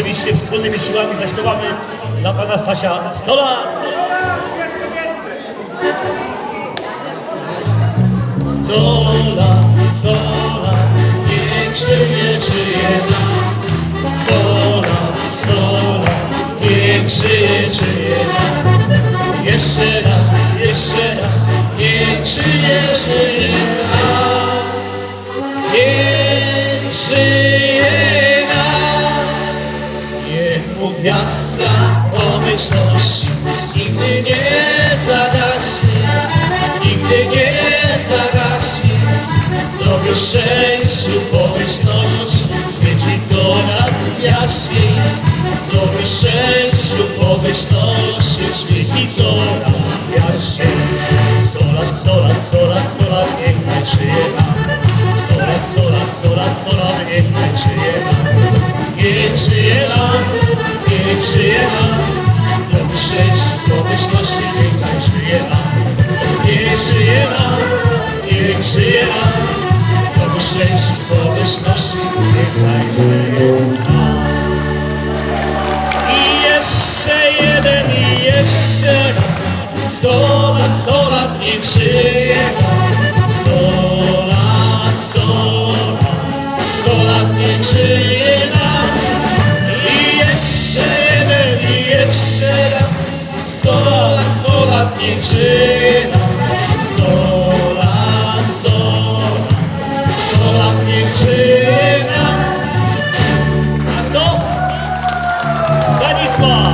oczywiście wspólnymi siłami zaśpiewamy dla pana Stasia 100 lat. Sto lat, sto lat, niech żyje, żyje nam. Sto lat, sto lat, niech żyje, żyje nam. Jeszcze raz, jeszcze raz, niech żyje, żyje Niech mu gwiazdka pomyślności nigdy nie zagaśnie, nigdy nie zagaśnie. Zdrowiu, szczęściu, pomyślności świeci coraz jaśniej. Zdrowiu, szczęściu, pomyślności świeci coraz jaśniej. Sto lat, sto lat, sto lat, sto lat, niech nie żyje nam. Sto lat, sto lat, sto lat, sto lat, niech nie żyje nam. Niech żyje niech żyje nam. Zdrowiu, szczęściu, pomyślności, niech żyje nam. Niech żyje nam, niech żyje nam. Zdrowiu, szczęściu, pomyślności, niech żyje nam. I jeszcze jeden, i jeszcze raz. Sto lat, sto żyje niech żyje sto lat, sto lat, sto lat. A.